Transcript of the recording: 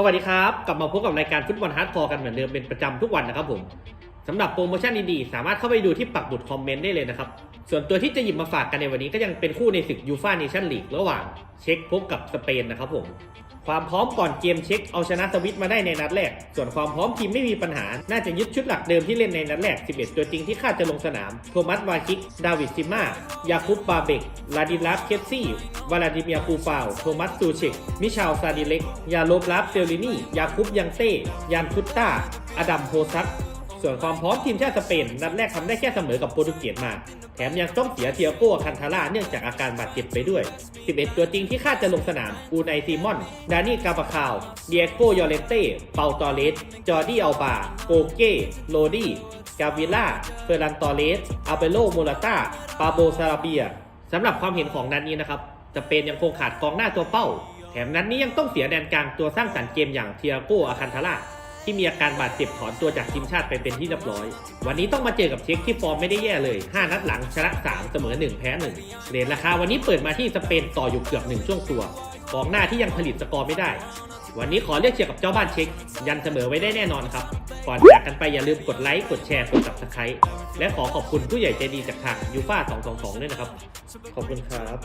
สวัสดีครับ กลับมาพบกับรายการฟุตบอลฮาร์ดคอร์กันเหมือนเดิมเป็นประจำทุกวันนะครับผมสำหรับโปรโมชั่นดีๆ สามารถเข้าไปดูที่ปักบุดคอมเมนต์ได้เลยนะครับ ส่วนตัวที่จะหยิบมาฝากกันในวันนี้ก็ยังเป็นคู่ในศึกยูฟ่าเนชั่นลีกระหว่างเช็กพบกับสเปนนะครับผมความพร้อมก่อนเกมเช็คเอาชนะสวิตมาได้ในนัดแรก ส่วนความพร้อมทีมไม่มีปัญหา น่าจะยึดชุดหลักเดิมที่เล่นในนัดแรก 11 ตัวจริงที่คาดจะลงสนาม โทมัสวาคิก ดาวิดซิมายาคุปบาเบก ลาดิลาฟเคสซี่วลาดิเมียคูฟาว โทมัสซูเชก มิชาลซาดิเล็ก ยาโลบลาฟเซลลินียาคุปยังเต้ ยานคุตตาอดัมโฮซัก ส่วนความพร้อมทีมชาติสเปนนัดแรกทำได้แค่เสมอกับโปรตุเกสมา แถมยังต้องเสียเทียโก้คันทาร่าเนื่องจากอาการบาดเจ็บไปด้วย 11 ตัวจริงที่คาดจะลงสนาม อูไนซีมอน ดานี่กาบาคาว เดียโกยอเรนเต้ เปาตอเลส จอร์ดี้อัลบา โกเก้ โรดี้ กาวิล่า เฟอร์รันตอเลสอัลเบโลโมราตาปาโบซาราเบียสำหรับความเห็นของนัดนี้นะครับสเปนยังคงขาดกองหน้าตัวเป้า แถมนัดนี้ยังต้องเสียแดนกลางตัวสร้างสรรค์เกมอย่างเทียโกอาคันทาร่า ที่มีอาการบาดเจ็บถอนตัวจากทีมชาติไปเป็นที่เรียบร้อย วันนี้ต้องมาเจอกับเช็กที่ฟอร์มไม่ได้แย่เลย 5 นัดหลังชนะ 3 เสมอ 1 แพ้ 1 เรทราคาวันนี้เปิดมาที่สเปนต่ออยู่เกือบ 1 ช่วงตัวกองหน้าที่ยังผลิตสกอร์ไม่ได้ วันนี้ขอเลือกเชียร์กับเจ้าบ้านเช็ค ยันเสมอไว้ได้แน่นอนครับ ก่อนจากกันไปอย่าลืมกดไลค์ กดแชร์ กด subscribe และขอขอบคุณผู้ใหญ่ใจดีจากทางยูฟ่า222 ด้วยนะครับ ขอบคุณครับ